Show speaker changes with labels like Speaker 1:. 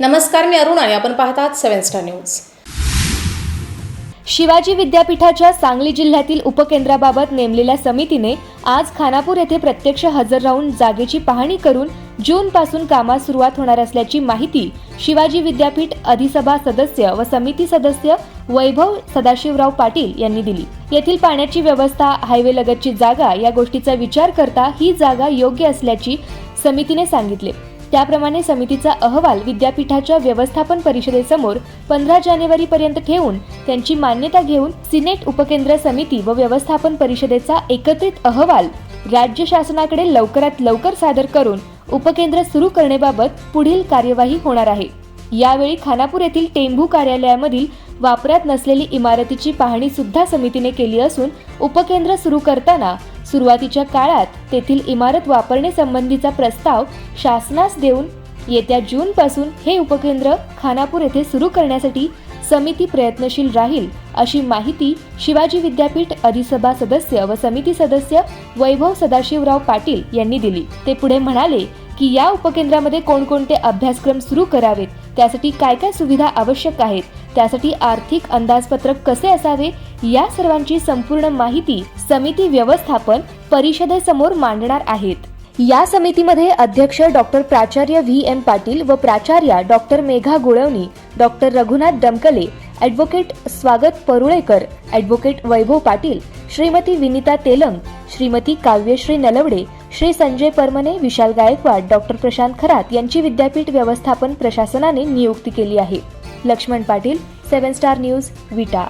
Speaker 1: नमस्कार मी अरुण आणि आपण पाहतात सेव्हन स्टार न्यूज.
Speaker 2: शिवाजी विद्यापीठाच्या सांगली जिल्ह्यातील उपकेंद्राबाबत नेमलेल्या समितीने आज खानापूर येथे प्रत्यक्ष हजर राहून जागेची पाहणी करून जून पासून कामास सुरुवात होणार असल्याची माहिती शिवाजी विद्यापीठ अधिसभा सदस्य व समिती सदस्य वैभव सदाशिवराव पाटील यांनी दिली. येथील पाण्याची व्यवस्था हायवे लगतची जागा या गोष्टीचा विचार करता ही जागा योग्य असल्याची समितीने सांगितले. त्याप्रमाणे समितीचा अहवाल विद्यापीठाच्या व्यवस्थापन परिषदेसमोर पंधरा जानेवारी पर्यंत ठेवून त्यांची मान्यता घेऊन सिनेट उपकेंद्र समिती व व्यवस्थापन परिषदेचा एकत्रित अहवाल राज्य शासनाकडे लवकरात लवकर सादर करून उपकेंद्र सुरू करण्याबाबत पुढील कार्यवाही होणार आहे. यावेळी खानापूर येथील टेंभू कार्यालयामधील वापरात नसलेली इमारतीची पाहणी सुद्धा समितीने केली असून उपकेंद्र सुरू करताना सुरुवातीच्या काळात तेथील इमारत वापरणे संबंधीचा प्रस्ताव शासनास देऊन येत्या जून पासून हे उपकेंद्र खानापूर येथे सुरू करण्यासाठी समिती प्रयत्नशील राहील अशी माहिती शिवाजी विद्यापीठ अधिसभा सदस्य व समिती सदस्य वैभव सदाशिवराव पाटील यांनी दिली. ते पुढे म्हणाले की या उपकेंद्रामध्ये कोणकोणते अभ्यासक्रम सुरू करावेत? त्यासाठी काय काय सुविधा आवश्यक आहेत? त्यासाठी आर्थिक अंदाजपत्रक कसे असावे? या सर्वांची संपूर्ण माहिती समिती व्यवस्थापन परिषदेसमोर मांडणार आहेत. या समितीमध्ये अध्यक्ष डॉक्टर प्राचार्य व्ही. एम. पाटील व प्राचार्या doctor Megha Gulvani doctor Raghunath Damkale advocate Swagat Parulekar advocate Vaibhav Patil Shrimati Vinita Telang Shrimati Kavyashree Nalawade Shri Sanjay Parmane Vishal Gaikwad doctor Prashant Kharat यांची विद्यापीठ व्यवस्थापन प्रशासनाने नियुक्ती केली आहे. Laxman Patil seven star news Vita.